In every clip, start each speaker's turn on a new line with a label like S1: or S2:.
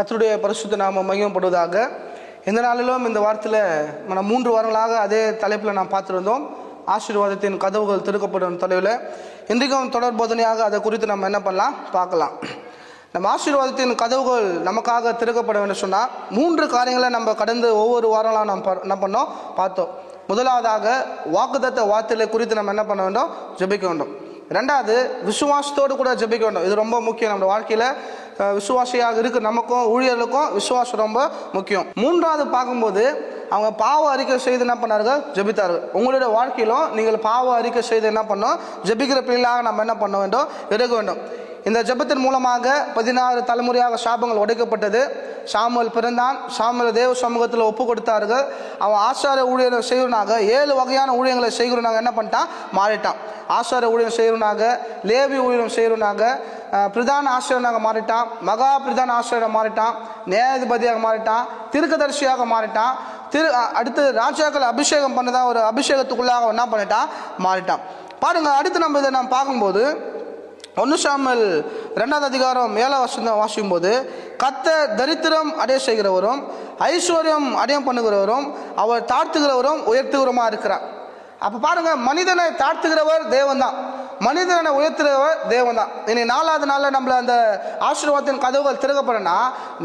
S1: கத்தருடைய பரிசுத்த நாம மையப்படுவதாக எந்த நாளிலும் இந்த வாரத்தில் நம்ம மூன்று வாரங்களாக அதே தலைப்பில் நாம் பார்த்துருந்தோம். ஆசீர்வாதத்தின் கதவுகள் திறக்கப்படும் தொலைவில் இன்றைக்கும் தொடர் போதனையாக அதை குறித்து நம்ம என்ன பண்ணலாம்? பார்க்கலாம். நம்ம ஆசீர்வாதத்தின் கதவுகள் நமக்காக திறக்கப்பட வேண்டும் சொன்னால் மூன்று காரியங்களை நம்ம கடந்து ஒவ்வொரு வாரங்களாக நாம் ப- என்ன பண்ணோம்? பார்த்தோம். முதலாவதாக வாக்குதத்த வார்த்தைகளை குறித்து நம்ம என்ன பண்ண வேண்டும்? ஜெபிக்க வேண்டும். ரெண்டாவது விசுவாசத்தோடு கூட ஜெபிக்க வேண்டும். இது ரொம்ப முக்கியம். நம்ம வாழ்க்கையில் விசுவாசியாக இருக்கு. நமக்கும் ஊழியர்களுக்கும் விசுவாசம் ரொம்ப முக்கியம். மூன்றாவது பார்க்கும்போது அவங்க பாவ அறிக்கை செய்து என்ன பண்ணார்கள் ஜெபித்தார்கள் உங்களுடைய வாழ்க்கையிலும் நீங்கள் பாவ அறிக்கை செய்து என்ன பண்ணோம் ஜெபிக்கிற பிள்ளைகளாக நம்ம என்ன பண்ண வேண்டும்? இருக்க வேண்டும். இந்த ஜெபத்தின் மூலமாக பதினாறு தலைமுறையாக சாபங்கள் உடைக்கப்பட்டது. சாமுவல் பிறந்தான். சாமுவல் தேவ சமூகத்தில் ஒப்பு கொடுத்தார்கள். அவன் ஆசார ஊழியரை செய்கிறனாக ஏழு வகையான ஊழியங்களை செய்கிறனாக என்ன பண்ணிட்டான்? மாறிட்டான். ஆசார ஊழியம் செய்கிறனாக லேவி ஊழியம் செய்கிறனாக பிரதான ஆசிரியனாக மாறிட்டான். மகா பிரதான ஆசிரியராக மாறிட்டான். நியாயாதிபதியாக மாறிட்டான். திருக்கதர்சியாக மாறிட்டான். திரு அடுத்து ராஜாக்கள் அபிஷேகம் பண்ணதான் ஒரு அபிஷேகத்துக்குள்ளாக அவன் என்ன பண்ணிட்டான்? மாறிட்டான். பாருங்கள் அடுத்து நம்ம இதை நாம் பார்க்கும்போது ஒன்று சாமல் ரெண்டாவது அதிகாரம் ஏழாம் வசனம் வாசிக்கும் போது கத்த தரித்திரம் அடைய செய்கிறவரும் ஐஸ்வர்யம் அடையம் பண்ணுகிறவரும் அவர் தாழ்த்துகிறவரும் உயர்த்துகிறவருமா இருக்கிறார். அப்போ பாருங்க மனிதனை தாழ்த்துகிறவர் தேவன் தான் மனிதனை உயர்த்துகிறவர் தேவன் தான் இனி நாலாவது நாளில் நம்மளை அந்த ஆசீர்வாதத்தின் கதவுகள் திறக்கப்படனா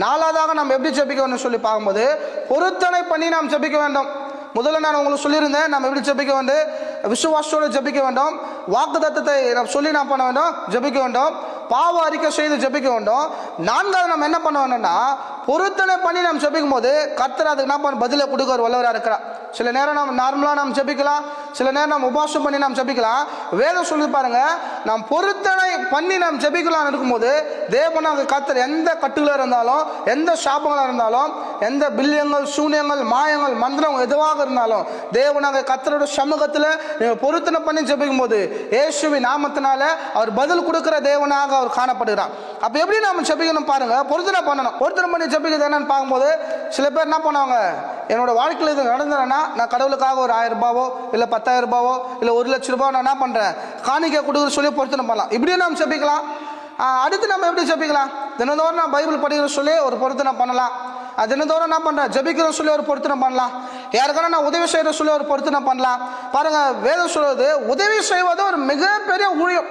S1: நாலாவதாக நம்ம எப்படி ஜபிக்கணும்னு சொல்லி பார்க்கும்போது பொருத்தனை பண்ணி நாம் ஜெபிக்க வேண்டும். முதல்ல நான் உங்களுக்கு சொல்லியிருந்தேன் நம்ம எப்படி ஜபிக்க வேண்டும்? விசுவாசோடு ஜெபிக்க வேண்டும். வாக்கு சொல்லி நான் பண்ண வேண்டும். ஜெபிக்க வேண்டும். பாவ அறிக்கை செய்து ஜெபிக்க வேண்டும். நான்காவது நம்ம என்ன பண்ண வேணும்னா பொருத்தனை பண்ணி நாம் ஜெபிக்கும் போது கர்த்தர் அதுக்கு என்ன பண்ண பதிலை கொடுக்க ஒரு வல்லவராக இருக்கிறார். சில நேரம் நம்ம நார்மலாக நாம் ஜெபிக்கலாம் சில நேரம் நாம் உபாசம் பண்ணி நாம் ஜெபிக்கலாம் வேதம் சொல்லி பாருங்க நாம் பொருத்தனை பண்ணி நாம் ஜெபிக்கலாம் இருக்கும்போது தேவனாக கர்த்தர் எந்த கட்டுகளாக இருந்தாலும் எந்த சாபங்களாக இருந்தாலும் எந்த பில்லியங்கள் சூன்யங்கள் மாயங்கள் மந்திரம் எதுவாக இருந்தாலும் தேவனாக கத்தரோட சமூகத்தில் நீங்கள் பொருத்தனை பண்ணி ஜெபிக்கும் போது ஏசுவி நாமத்தினால அவர் பதில் கொடுக்குற தேவனாக அவர் காணப்படுகிறார். அப்போ எப்படி நம்ம ஜெபிக்கணும் பாருங்க பொருத்தனை பண்ணணும். பொருத்தனை பண்ணி ஜெபிக்கிறது என்னன்னு பார்க்கும்போது சில பேர் என்ன பண்ணுவாங்க என்னோட வாழ்க்கையில் இது நடந்ததுன்னா நான் கடவுளுக்காக ஒரு ஆயிரம் ரூபாவோ இல்லை பத்தாயிரம் ரூபாவோ இல்லை ஒரு லட்ச ரூபாவோ நான் என்ன பண்ணுறேன் காணிக்கை கொடுக்குற சொல்லி பொருத்தனை பண்ணலாம் இப்படியும் நாம் ஜெபிக்கலாம். அடுத்து நம்ம எப்படி ஜெபிக்கலாம்? தினந்தோறும் நான் பைபிள் படிக்கிற சொல்லி ஒரு பொருத்தனை பண்ணலாம். தினந்தோறும் என்ன பண்ணுறேன் ஜெபிக்கிற சொல்லி ஒரு பொருத்தனை பண்ணலாம். யாருக்கான நான் உதவி செய்கிற சொல்லி ஒரு பொருத்தனை பண்ணலாம். பாருங்க வேதம் சொல்வது உதவி செய்வது ஒரு மிகப்பெரிய ஊழியம்.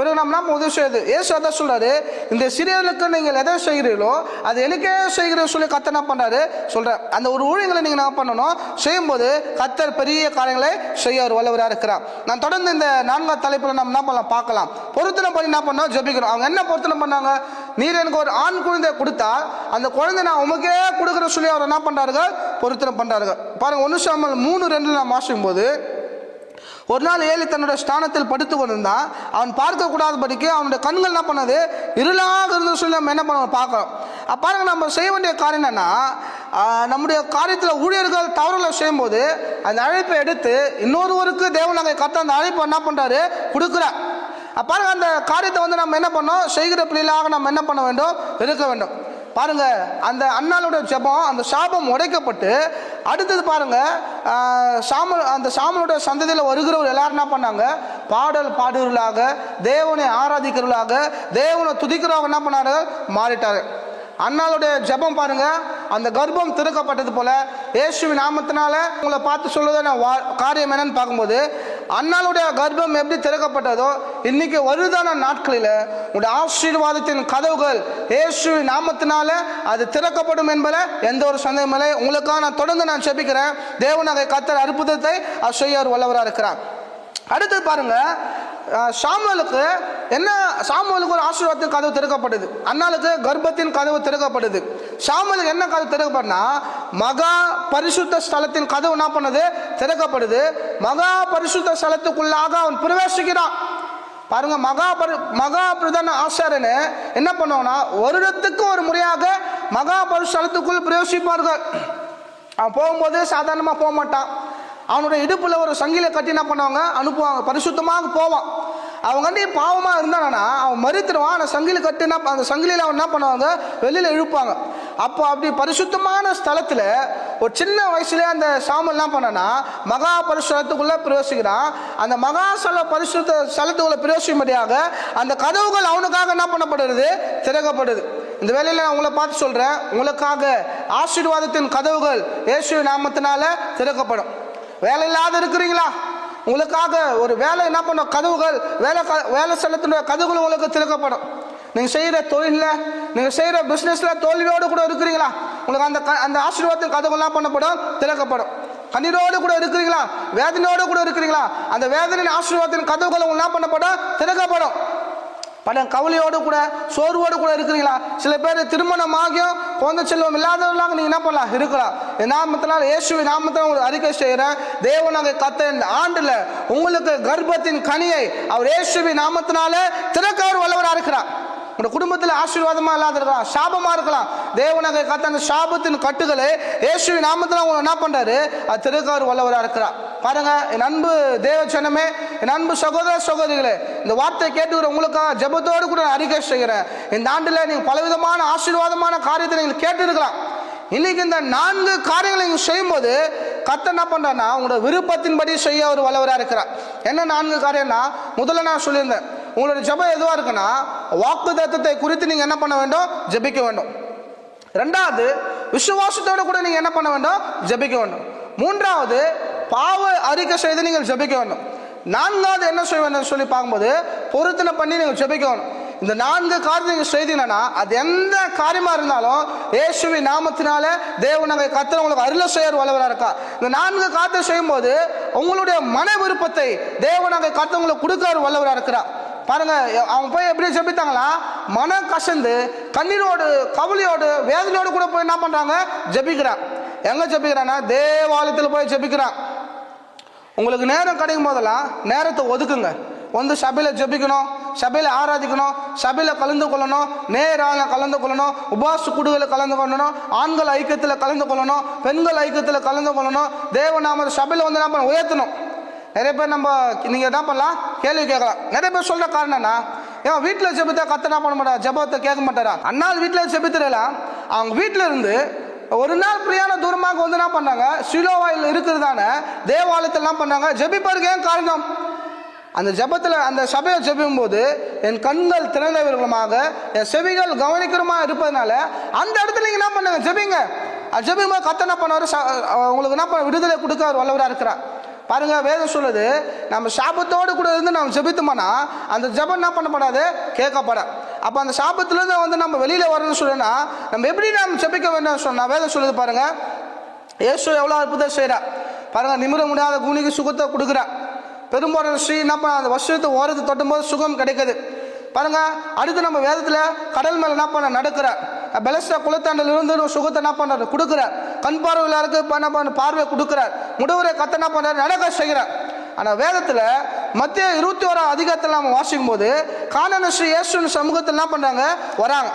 S1: பிறகு நம்ம உதவி செய்யுது ஏசு அதை சொல்றாரு இந்த சிறியர்களுக்கு நீங்கள் எதை செய்கிறீர்களோ அது எனக்கே செய்கிற சொல்லி கத்தர் என்ன பண்ணுறாரு சொல்றார். அந்த ஒரு ஊழியங்களை நீங்கள் என்ன பண்ணணும்? செய்யும்போது கத்தர் பெரிய காரியங்களை செய்ய ஒரு வல்லவராக இருக்கிறார். நான் தொடர்ந்து இந்த நான்காவது தலைப்பில் நம்ம என்ன பண்ணலாம்? பார்க்கலாம். பொருத்தனை பண்ணி என்ன பண்ணோம் ஜபிக்கிறோம் அவங்க என்ன பொருத்தனை பண்ணாங்க? நீர் எனக்கு ஒரு ஆண் குழந்தை கொடுத்தா அந்த குழந்தை நான் உமக்கே கொடுக்குற சொல்லி அவர் என்ன பண்றாருங்க பொருத்தனை பண்ணுறாரு பாருங்க ஒன்று சாமல் மூணு ரெண்டு நான் வாசிக்கும் போது ஒரு நாள் ஏழு தன்னுடைய ஸ்தானத்தில் படுத்து கொண்டிருந்தான் அவன் பார்க்கக்கூடாத படிக்க அவனுடைய கண்கள் என்ன பண்ணது? இருளாக இருந்து சொல்லி நம்ம என்ன பண்ணுவோம்? பார்க்குறோம். பாருங்க நம்ம செய்ய வேண்டிய காரியம் என்னன்னா நம்முடைய காரியத்தில் ஊழியர்கள் தவறுகளை செய்யும்போது அந்த அழைப்பை எடுத்து இன்னொருவருக்கு தேவனாக கத்த அந்த அழைப்பை என்ன பண்ணுறாரு கொடுக்குறார். பாருங்க அந்த காரியத்தை வந்து நம்ம என்ன பண்ணோம்? செய்கிற பிள்ளைகளாக நம்ம என்ன பண்ண வேண்டும்? இருக்க வேண்டும். பாருங்க அந்த அண்ணாளுடைய ஜெபம் அந்த சாபம் உடைக்கப்பட்டு அடுத்தது பாருங்க ஆஹ், சாமல் அந்த சாமனுடைய சந்ததியில் வருகிறவர் எல்லாரும் என்ன பண்ணாங்க? பாடல் பாடுகிறவர்களாக தேவனை ஆராதிக்கிறவர்களாக தேவனை துதிக்கிறவங்க என்ன பண்ணாரு? மாறிட்டாரு. அண்ணாளுடைய ஜெபம் பாருங்க அந்த கர்ப்பம் திறக்கப்பட்டது போல இயேசுவின் நாமத்தினால உங்களை பார்த்து சொல்லுவதான வா- காரியம் என்னன்னு பார்க்கும்போது அண்ணாளுடைய கர்ப்பம் எப்படி திறக்கப்பட்டதோ இன்னைக்கு வருதான நாட்களில் உங்களுடைய ஆசீர்வாதத்தின் கதவுகள் ஏசு நாமத்தினால அது திறக்கப்படும் என்பதில் எந்த ஒரு சந்தேகம் இல்லை. உங்களுக்காக நான் தொடர்ந்து நான் செபிக்கிறேன். தேவனாக கத்தர் அற்புதத்தை அவர் வல்லவராக இருக்கிறார். அடுத்து பாருங்க சாமுவலுக்கு என்ன சாமுவலுக்கு ஒரு ஆசீர்வாதத்தின் கதவு திறக்கப்படுது அண்ணாளுக்கு கர்ப்பத்தின் கதவு திறக்கப்படுது சாமுவேலுக்கு என்ன கதவு திறக்கப்படனா மகா பரிசுத்த ஸ்தலத்தின் கதவு என்ன பண்ணுது? திறக்கப்படுது. மகா பரிசுத்த ஸ்தலத்துக்குள்ளாக அவன் பிரவேசிக்கிறான். பாருங்க மகா பரி மகா பிரதான ஆசாரன்னு என்ன பண்ணுவாங்கன்னா வருடத்துக்கு ஒரு முறையாக மகா பரிசுத்தலத்துக்குள் பிரவேசிப்பார்கள். அவன் போகும்போது சாதாரணமாக போக மாட்டான். அவனுடைய இடுப்பில் ஒரு சங்கில கட்டி என்ன பண்ணுவாங்க? அனுப்புவாங்க. பரிசுத்தமாக போவான். அவங்க வந்து பாவமாக இருந்தானா அவன் மறுத்துடுவான். அந்த சங்கிலி கட்டி என்ன அந்த சங்கிலியில் அவன் என்ன பண்ணுவாங்க? வெளியில் இழுப்பாங்க. அப்போ அப்படி பரிசுத்தமான ஸ்தலத்தில் ஒரு சின்ன வயசுல அந்த சாமல் என்ன பண்ணனா மகா பரிசுத்தத்துக்குள்ளே பிரவேசிக்கிறான். அந்த மகா ஸ்தல பரிசுத்த ஸ்தலத்துக்குள்ளே பிரவேசிக்கும்படியாக அந்த கதவுகள் அவனுக்காக என்ன பண்ணப்படுறது திறக்கப்படுது. இந்த வேலையில் நான் உங்களை பார்த்து சொல்கிறேன் உங்களுக்காக ஆசீர்வாதத்தின் கதவுகள் இயேசு நாமத்தினால திறக்கப்படும். வேலை இல்லாத இருக்கிறீங்களா? உங்களுக்காக ஒரு வேலை என்ன பண்ணும் கதவுகள் வேலை க- வேலை செலுத்தின கதவுகள் உங்களுக்கு திறக்கப்படும். நீங்கள் செய்கிற தொழிலில் நீங்கள் செய்கிற பிஸ்னஸில் தோல்வியோடு கூட இருக்கிறீங்களா? உங்களுக்கு அந்த க- அந்த ஆசீர்வாதத்தின் கதவுகள் என்ன பண்ணப்படும் திறக்கப்படும். கண்ணீரோடு கூட இருக்கிறீங்களா? வேதனையோடு கூட இருக்கிறீங்களா? அந்த வேதனையின் ஆசீர்வாதத்தின் கதவுகள் உங்களுக்கு என்ன பண்ணப்படும் திறக்கப்படும். பல கவலையோடு கூட சோர்வோடு கூட இருக்கிறீங்களா? சில பேர் திருமணம் ஆகியும் குழந்தை செல்வம் இல்லாதவர்களாக நீங்கள் என்ன பண்ணலாம்? இருக்கலாம். என் நாமத்தினால் இயேசுவை நாமத்தில் உங்களுக்கு அறிக்கை செய்கிறேன். தேவனாக கத்த இந்த ஆண்டில் உங்களுக்கு கர்ப்பத்தின் கனியை அவர் இயேசுவி நாமத்தினால திறக்கவர் வல்லவராக இருக்கிறார் உங்க குடும்பத்தில் ஆசீர்வாதமாக இல்லாத இருக்கலாம் சாபமாக இருக்கலாம். தேவனாக கத்த அந்த சாபத்தின் கட்டுகளை இயேசுவின் நாமத்தில் உங்களை என்ன பண்ணுறாரு அது திருக்கவர் வல்லவராக இருக்கிறார் பாருங்க என் அன்பு தேவ சனமே என் அன்பு சகோதர சகோதரிகளே இந்த வார்த்தையை கேட்டுக்கிற உங்களுக்காக ஜெபத்தோடு கூட நான் அறிக்கை செய்கிறேன். இந்த ஆண்டில் நீங்கள் பலவிதமான ஆசீர்வாதமான காரியத்தை நீங்கள் கேட்டிருக்கலாம். இன்னைக்கு இந்த நான்கு காரியங்களை நீங்கள் செய்யும்போது கத்த என்ன பண்றாருன்னா உங்களோட விருப்பத்தின்படி செய்ய ஒரு வல்லவராக இருக்கிறார். என்ன நான்கு காரியம்னா முதல்ல நான் சொல்லியிருந்தேன். உங்களோட ஜெபம் எதுவாக இருக்குன்னா வாக்கு தத்துவத்தை குறித்து நீங்கள் என்ன பண்ண வேண்டும்? ஜெபிக்க வேண்டும். ரெண்டாவது விசுவாசத்தோடு கூட நீங்க என்ன பண்ண வேண்டும்? ஜெபிக்க வேண்டும். மூன்றாவது பாவ அறிக்கை செய்து நீங்கள் ஜெபிக்க வேண்டும். நான்காவது என்ன செய்ய வேண்டும் சொல்லி பார்க்கும்போது பொருத்தனை பண்ணி நீங்கள் ஜெபிக்க வேண்டும். இந்த நான்கு காரியம் நீங்கள் செய்தீங்கன்னா அது எந்த காரியமா இருந்தாலும் இயேசுவின் நாமத்தினால தேவனகை கத்திர உங்களுக்கு அருள செய்யற வல்லவராக இருக்கா? இந்த நான்கு காரியத்தை செய்யும்போது உங்களுடைய மன விருப்பத்தை தேவநகை கத்தர் உங்களுக்கு கொடுக்கற வல்லவராக இருக்கிறா பாருங்க அவங்க போய் எப்படி ஜெபித்தாங்களா மனம் கசந்து கண்ணீரோடு கவலையோடு வேதனையோடு கூட போய் என்ன பண்ணுறாங்க ஜெபிக்கிறான் எங்கே ஜெபிக்கிறான்னா தேவாலயத்தில் போய் ஜெபிக்கிறான் உங்களுக்கு நேரம் கிடைக்கும் போதெல்லாம் நேரத்தை ஒதுக்குங்க. வந்து சபையில் ஜெபிக்கணும் சபையில் ஆராதிக்கணும் சபையில் கலந்து கொள்ளணும் நேராக கலந்து கொள்ளணும் உபாச குடுவில் கலந்து கொள்ளணும் ஆண்கள் ஐக்கியத்தில் கலந்து கொள்ளணும் பெண்கள் ஐக்கியத்தில் கலந்து கொள்ளணும் தேவநாம சபையில் வந்து என்ன பண்ண உயர்த்தணும். நிறைய பேர் நம்ம நீங்கள் என்ன பண்ணலாம்? கேள்வி கேட்கலாம். நிறைய பேர் சொல்ற காரணம் என்ன? ஏன் வீட்டில் ஜெபித்தா கத்தனா பண்ண மாட்டாரா? ஜெபத்தை கேட்க மாட்டாரா? அண்ணா வீட்டில் ஜெபித்துடலாம் அவங்க வீட்டில் இருந்து ஒரு நாள் பிரியான தூரமாக வந்து என்ன பண்ணாங்க? சிலோவாயில் இருக்கிறதான தேவாலயத்திலாம் பண்ணாங்க? ஜெபிப்பதற்கு ஏன் காரணம்? அந்த ஜெபத்தில் அந்த சபையை ஜெபிக்கும் போது என் கண்கள் திறந்தவர்களுமாக என் செவிகள் கவனிக்கிறமா இருப்பதனால அந்த இடத்துல நீங்கள் என்ன பண்ணுங்க? ஜெபிங்க. ஜெபிக்கும் போது கத்த என்ன ச- உங்களுக்கு என்ன பண்ண விடுதலை கொடுக்க வல்லவராக இருக்கிறார். பாருங்க வேதம் சொல்லுது நம்ம சாபத்தோடு கூட இருந்து நம்ம ஜெபித்தோம்னா அந்த ஜெபம் என்ன பண்ணப்படாது? கேட்கப்பட அப்போ அந்த சாபத்திலேருந்து வந்து நம்ம வெளியில் வரணும்னு சொல்லுனா நம்ம எப்படி நாம் ஜெபிக்க வேண்டும் சொன்னா வேதம் சொல்லுது பாருங்க. ஏசு எவ்வளோ அற்புதம் செய்கிறா பாருங்க நிமிர முடியாத குனிக்கு சுகத்தை கொடுக்குறா பெரும்பாலான ஸ்ரீ என்ன பண்ண அந்த வருஷத்தை ஓரத்தை தொட்டும்போது சுகம் கிடைக்குது. பாருங்க அடுத்து நம்ம வேதத்தில் கடல் மேலே என்ன பண்ண நடக்கிற பெலஸ்டா குளத்தாண்டில் இருந்து சுகத்தை என்ன பண்ணுறாரு கொடுக்குறார். கண் பார்வையாளருக்கு இப்ப என்ன பண்ண பார்வை கொடுக்குறார். முடுவரை கத்த என்ன பண்ணுறாரு நடக்க செய்கிறார். ஆனால் வேதத்தில் மத்திய இருபத்தி ஓராம் அதிகாரத்தில் நம்ம வாசிக்கும் போது காணனஸ்ரீ ஸ்ரீ சமூகத்தில் என்ன பண்ணுறாங்க வராங்க.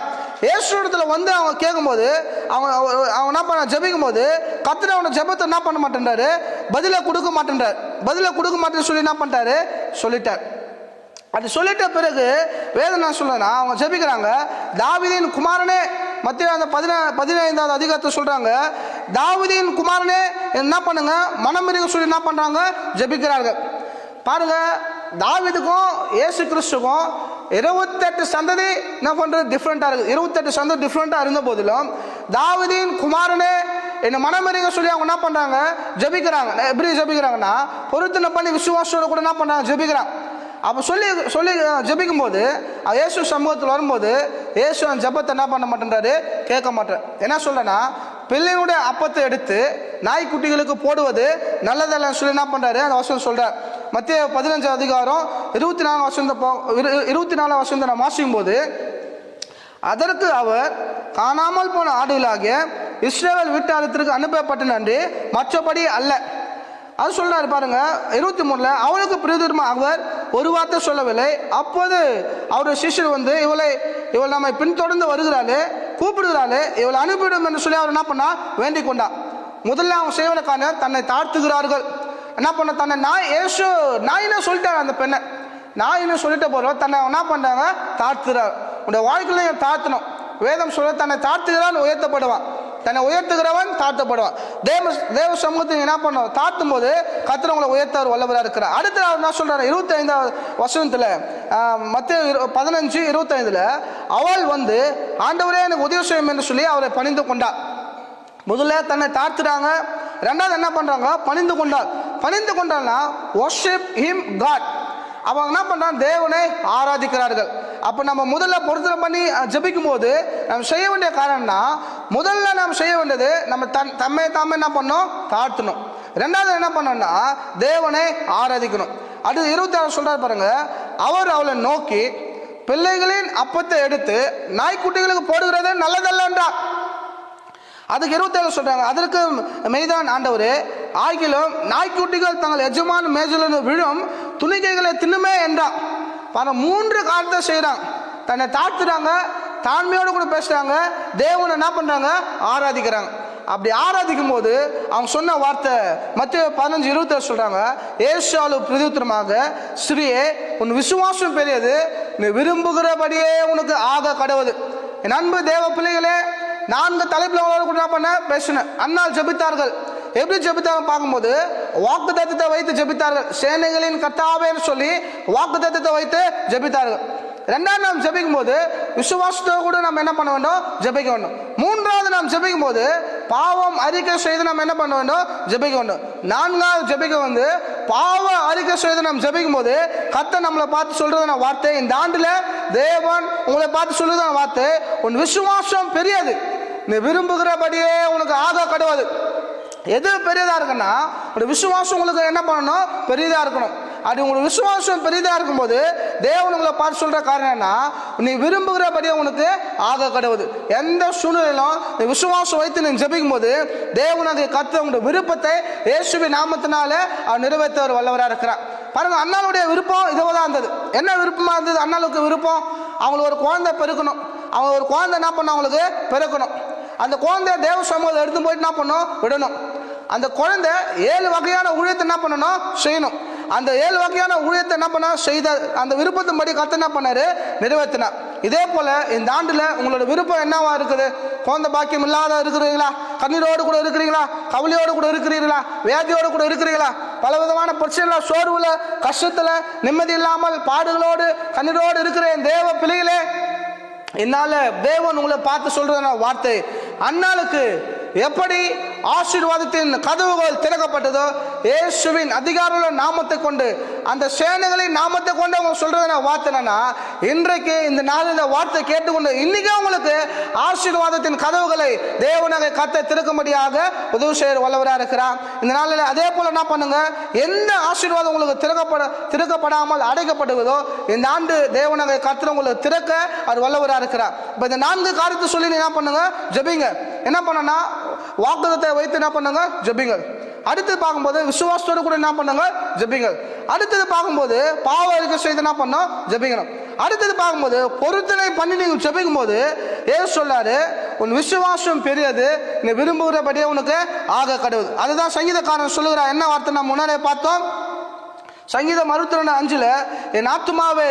S1: இயேசு இடத்துல வந்து அவங்க கேட்கும்போது அவங்க அவங்க என்ன பண்ண ஜபிக்கும் போது கத்திர அவனை ஜெபத்தை என்ன பண்ண மாட்டேன்றாரு? பதிலை கொடுக்க மாட்டேன்றார். பதிலை கொடுக்க மாட்டேன்னு சொல்லி என்ன பண்ணிட்டாரு? சொல்லிட்டார். அது சொல்லிட்ட பிறகு வேதம் நான் சொல்லனா அவங்க ஜெபிக்கிறாங்க. தாவிதின் குமாரனே மத்திய அந்த பதினா பதினைந்தாவது அதிகாரத்தை சொல்கிறாங்க தாவீதின் குமாரனே என்ன பண்ணுங்க? மனம் சொல்லி என்ன பண்றாங்க? ஜபிக்கிறார்கள். பாருங்க தாவீதுக்கும் ஏசு கிறிஸ்துக்கும் இருபத்தெட்டு சந்ததி என்ன பண்றது? டிஃப்ரெண்டா இருக்கு. இருபத்தெட்டு சந்ததி டிஃப்ரெண்டா இருந்த போதிலும் தாவீதின் குமாரனே என்ன மனம் சொல்லி அவங்க என்ன பண்றாங்க? ஜெபிக்கிறாங்க. எப்படி ஜெபிக்கிறாங்கன்னா பொருத்தனை பண்ணி விசுவாசத்தோட கூட என்ன பண்றாங்க? ஜபிக்கிறாங்க. அப்போ சொல்லி சொல்லி ஜபிக்கும் போது இயேசு சமூகத்தில் வரும்போது இயேசு அந்த ஜெபத்தை என்ன பண்ண மாட்டேன்றாரு? கேட்க மாட்டேன். என்ன சொல்றேன்னா பிள்ளையுடைய அப்பத்தை எடுத்து நாய்க்குட்டிகளுக்கு போடுவது நல்லதல்ல. சொல்லி என்ன பண்ணுறாரு அந்த வசனம் சொல்கிறார் மத்திய பதினஞ்சாம் அதிகாரம் இருபத்தி நாலு வசந்த இருபத்தி நாலாம் வசந்த நான் வாசிக்கும் போது அதற்கு அவர் காணாமல் போன ஆடுகளாகிய இஸ்ரேல் வீட்டாளத்திற்கு அனுப்பப்பட்ட நன்றி மற்றபடி அல்ல. அது சொல்றாரு பாருங்க இருபத்தி மூணுல அவளுக்கு பிரதிமா அவர் ஒரு வார்த்தை சொல்லவில்லை. அப்போது அவருடைய சிஷ்யர் வந்து இவளை இவள் நம்மை பின்தொடர்ந்து வருகிறாள். கூப்பிடுகிறாளே இவள் அனுப்பிவிடும் என்று சொல்லி அவர் என்ன பண்ணா? வேண்டிக் கொண்டா. முதல்ல அவன் செய்வதற்கான தன்னை தாழ்த்துகிறார்கள். என்ன பண்ண? தன்னை நாய் ஏசு நாயின்னு சொல்லிட்டாரு அந்த பெண்ணை. நாயின்னு சொல்லிட்ட போறோம் தன்னை என்ன பண்ணுறாங்க தாழ்த்துறார். உடைய வாழ்க்கையில தாழ்த்தணும். வேதம் சொல்ல தன்னை தாழ்த்துகிறான் உயர்த்தப்படுவான். தன்னை உயர்த்துகிறவன் தாழ்த்தப்படுவான். தேவ தேவ சமூகத்தை என்ன பண்ணும்? தாழ்த்தும் போது கத்திர உங்களை உயர்த்தவர் வல்லவராக இருக்கிறார். அடுத்து அவர் என்ன சொல்றாரு? இருபத்தி ஐந்தாவது வசனத்தில் மத்திய பதினஞ்சு இருபத்தைந்தில் அவள் வந்து ஆண்டவரே எனக்கு உதவி செய்யும் என்று சொல்லி அவரை பணிந்து கொண்டார் முதல்ல தன்னை தாழ்த்துறாங்க. ரெண்டாவது என்ன பண்ணுறாங்க பணிந்து கொண்டார் பணிந்து கொண்டால்னா ஒர்ஷிப் ஹிம் காட் அவங்க என்ன பண்ணுறான் தேவனை ஆராதிக்கிறார்கள். அப்போ நம்ம முதல்ல பொருத்தனை பண்ணி ஜபிக்கும் போது நம்ம செய்ய வேண்டிய காரணம்னா முதல்ல நாம் செய்ய வேண்டியது நம்ம தன் தம்மை தாமே என்ன பண்ணோம் தாழ்த்தணும். ரெண்டாவது என்ன பண்ணோம்னா தேவனை ஆராதிக்கணும். அடுத்து இருபத்தி ஆறு சொல்கிறார் பாருங்க. அவர் அவளை நோக்கி பிள்ளைகளின் அப்பத்தை எடுத்து நாய்க்குட்டிகளுக்கு போடுகிறது நல்லதல்ல என்றார். அதுக்கு இருபத்தேழு சொல்கிறாங்க அதற்கு மெய்தான் ஆண்டவர் ஆகிலும் நாய்க்குட்டிகள் தங்கள் எஜமான மேஜிலிருந்து விழும் துணிக்கைகளை தின்னுமே என்றான். பல மூன்று காரியத்தை செய்கிறான் தன்னை தாழ்த்துறாங்க தாழ்மையோடு கூட பேசுகிறாங்க தேவனை என்ன பண்ணுறாங்க ஆராதிக்கிறாங்க. அப்படி ஆராதிக்கும் போது அவங்க சொன்ன வார்த்தை மத்திய பதினஞ்சு இருபத்தேழு சொல்கிறாங்க ஏசாலு பிரதித்திரமாக ஸ்ரீயே உன் விசுவாசம் பெரியது நீ விரும்புகிறபடியே உனக்கு ஆக கடவுது என் அன்பு தேவ பிள்ளைகளே நான்கு தலைப்பில் உங்களோட கூட பண்ண பேசினேன். அன்னால் ஜெபித்தார்கள். எப்படி ஜபித்தாங்க பார்க்கும்போது வாக்கு தத்தத்தை வைத்து ஜெபித்தார்கள். சேனைகளின் கர்த்தாவேன்னு சொல்லி வாக்கு தத்தத்தை வைத்து ஜெபித்தார்கள். ரெண்டாவது நாம் ஜபிக்கும் போது விசுவாசத்தோடு கூட நம்ம என்ன பண்ண வேண்டும்? ஜெபிக்க வேண்டும். மூன்றாவது நாம் ஜபிக்கும் போது பாவம் அறிக்கை செய்து நம்ம என்ன பண்ண வேண்டும்? ஜெபிக்க வேண்டும். நான்காவது ஜெபிக்க வந்து பாவ அறிக்கை செய்து நாம் ஜபிக்கும் போது கத்த நம்மளை பார்த்து சொல்றதான வார்த்தை இந்த ஆண்டுல தேவன் உங்களை பார்த்து சொல்றதான வார்த்தை உன் விசுவாசம் பெரியது. நீ விரும்புகிறபடியே உனக்கு ஆக கடுவது எது பெரியதாக இருக்குன்னா ஒரு விசுவாசம் உங்களுக்கு என்ன பண்ணணும்? பெரியதாக இருக்கணும். அப்படி உங்களுக்கு விசுவாசம் பெரியதாக இருக்கும்போது தேவன் உங்களை பார்த்து சொல்கிற காரணம் என்ன? நீ விரும்புகிறபடியே உனக்கு ஆக கடவுது எந்த சூழ்நிலையிலும் நீ விசுவாசம் வைத்து நீ ஜெபிக்கும் போது தேவன் அதை கத்த விருப்பத்தை இயேசுவி நாமத்தினால அவர் நிறைவேற்றவர் வல்லவராக இருக்கிறார். பாருங்க அண்ணாளுடைய விருப்பம் இதுவாக தான் இருந்தது. என்ன விருப்பமாக இருந்தது? அண்ணாளுக்கு விருப்பம்? அவங்களுக்கு ஒரு குழந்தை பெருக்கணும். அவங்க ஒரு குழந்தை என்ன பண்ண அவங்களுக்கு பிறக்கணும் அந்த குழந்தைய தேவ சமூகத்தை எடுத்து போயிட்டு என்ன பண்ணணும்? விடணும். அந்த குழந்தை ஏழு வகையான ஊழியத்தை என்ன பண்ணணும்? செய்யணும். அந்த ஏழு வகையான ஊழியத்தை என்ன பண்ண? செய்த அந்த விருப்பத்தின்படி கத்த என்ன பண்ணாரு? நிறைவேற்றினார். இதே போல இந்த ஆண்டுல உங்களோட விருப்பம் என்னவா இருக்குது? குழந்தை பாக்கியம் இல்லாத இருக்கிறீங்களா கண்ணீரோடு கூட இருக்கிறீங்களா கவலையோடு கூட இருக்கிறீங்களா வியாதியோடு கூட இருக்கிறீங்களா பல விதமான பிரச்சனைல சோர்வுல கஷ்டத்துல நிம்மதி இல்லாமல் பாடுகளோடு கண்ணீரோடு இருக்கிற என் தேவ பிள்ளைகளே என்னால தேவன் உங்களை பார்த்து சொல்றதுன வார்த்தை அண்ணாளுக்கு எப்படி ஆசீர்வாதத்தின் கதவுகள் திறக்கப்பட்டதோ இயேசுவின் அதிகாரமுள்ள நாமத்தை கொண்டு அந்த சேனைகளின் நாமத்தை கொண்டு அவங்க சொல்றது வார்த்தை என்னன்னா இன்றைக்கு இந்த நாளில் இந்த வார்த்தை கேட்டுக்கொண்டு இன்னைக்கு உங்களுக்கு ஆசீர்வாதத்தின் கதவுகளை தேவனாக கத்த திறக்கும்படியாக உதவி செய்ய வல்லவராக இருக்கிறார். இந்த நாளில் அதே போல என்ன பண்ணுங்க எந்த ஆசீர்வாதம் உங்களுக்கு திறக்கப்பட திறக்கப்படாமல் அடைக்கப்படுவதோ இந்த ஆண்டு தேவனாக கத்திர உங்களுக்கு திறக்க அவர் வல்லவராக இருக்கிறார். இப்போ இந்த நான்கு காரியத்தை சொல்லி என்ன பண்ணுங்க ஜெபிங்க. என்ன பண்ணனா வாக்குதத்தை வைத்து என்ன பண்ணுங்க? ஜபிங்கள். அடுத்து பார்க்கும்போது விசுவாசத்தோடு கூட என்ன பண்ணுங்க? ஜபிங்கள். அடுத்தது பார்க்கும்போது பாவ அறிக்கை செய்து என்ன பண்ணோம் ஜெபிக்கணும். அடுத்தது பார்க்கும்போது பொருத்தனை பண்ணி நீங்கள் ஜபிக்கும் போது ஏ சொல்லாரு உன் விசுவாசம் பெரியது நீ விரும்புகிறபடியே உனக்கு ஆக கடவுள். அதுதான் சங்கீதக்காரன் சொல்லுகிறா. என்ன வார்த்தை? நம்ம முன்னாடியே பார்த்தோம். சங்கீதம் அறுபத்தி அஞ்சில் என் ஆத்துமாவே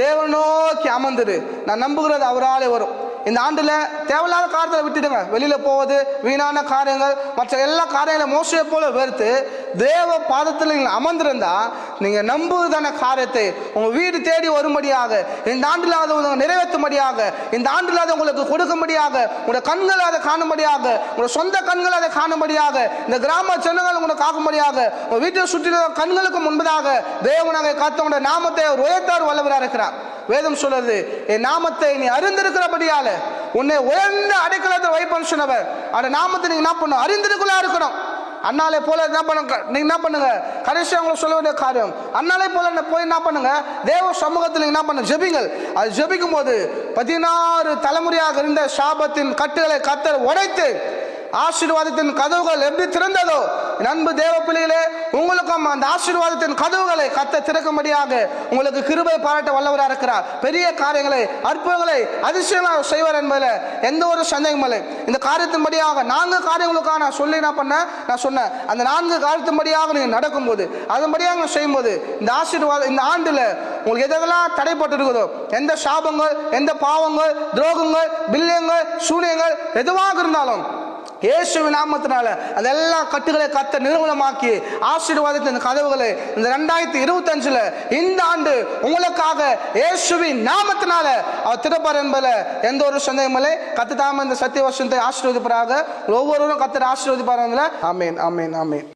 S1: தேவனோக்கி அமர்ந்துரு. நான் நம்புகிறது அவராலே வரும். இந்த ஆண்டில் தேவையில்லாத காரியத்தை விட்டுடுங்க. வெளியில் போவது வீணான காரியங்கள் மற்ற எல்லா காரியங்களும் மோசையை போல வெறுத்து தேவ பாதத்தில் நீங்கள் அமர்ந்திருந்தா நீங்கள் நம்புவதான காரியத்தை உங்கள் வீடு தேடி வரும்படியாக இந்த ஆண்டில் அதை உங்களுக்கு நிறைவேற்றும்படியாக இந்த ஆண்டில் அதை உங்களுக்கு கொடுக்கும்படியாக உங்களுடைய கண்கள் அதை காணும்படியாக உங்களுடைய சொந்த கண்கள் அதை காணும்படியாக இந்த கிராம ஜனங்கள் உங்களுக்கு காக்கும்படியாக உங்கள் வீட்டை சுற்றி கண்களுக்கு முன்பதாக தேவனாக காத்தவங்களுடைய நாமத்தை அவர் உயர்த்தார் வல்லவராக இருக்கிறார். வேதம் சொல்றது என் நாமத்தை நீ அறிந்திருக்கிறபடியால உன்னை உயர்ந்த அடைக்கலத்தை வைப்பன்னு சொன்னவர். அந்த நாமத்தை நீங்க என்ன பண்ணும் அறிந்திருக்குள்ளா இருக்கணும். அண்ணாலே போல என்ன பண்ணுங்க நீங்க என்ன பண்ணுங்க? கடைசி அவங்களுக்கு சொல்ல வேண்டிய காரியம் அண்ணாலே போல என்ன போய் என்ன பண்ணுங்க? தேவ சமூகத்தில் என்ன பண்ணுங்க ஜெபிங்கள். அது ஜெபிக்கும் போது பதினாறு தலைமுறையாக இருந்த சாபத்தின் கட்டுகளை கத்தர் உடைத்து ஆசீர்வாதத்தின் கதவுகள் எப்படி திறந்ததோ அன்பு தேவ பிள்ளைகளே உங்களுக்கும் அந்த ஆசீர்வாதத்தின் கதவுகளை கத்த திறக்கும்படியாக உங்களுக்கு கிருபை பாராட்ட வல்லவராக இருக்கிறார். பெரிய காரியங்களை அற்புதங்களை அதிசயமாக செய்வார் என்பதில் எந்த ஒரு சந்தேகமும் இல்லை. இந்த காரியத்தின்படியாக நான்கு காரியங்களுக்காக நான் சொல்லி என்ன பண்ணேன்? நான் சொன்னேன். அந்த நான்கு காரியத்தின்படியாக நீங்கள் நடக்கும்போது அதன்படியாக செய்யும்போது இந்த ஆசீர்வாதம் இந்த ஆண்டில் உங்களுக்கு எதெல்லாம் தடைப்பட்டு இருக்குதோ எந்த சாபங்கள் எந்த பாவங்கள் துரோகங்கள் பில்லியங்கள் சூனியங்கள் எதுவாக இருந்தாலும் இயேசுவின் நாமத்தினால அதெல்லாம் கட்டுகளை கத்த நிறுவனமாக்கி ஆசீர்வாதத்தின் கதவுகளை இந்த ரெண்டாயிரத்தி இருபத்தஞ்சில் இந்த ஆண்டு உங்களுக்காக இயேசுவின் நாமத்தினால அவர் திறப்பார் என்பதில் எந்த ஒரு சந்தேகமில்லை கத்து தாம இந்த சத்திய வசனத்தை ஆசீர்வதிப்பாராக. ஒவ்வொருவரும் கத்தர் ஆசீர்வதிப்பார் ஆமேன் ஆமேன் ஆமேன்.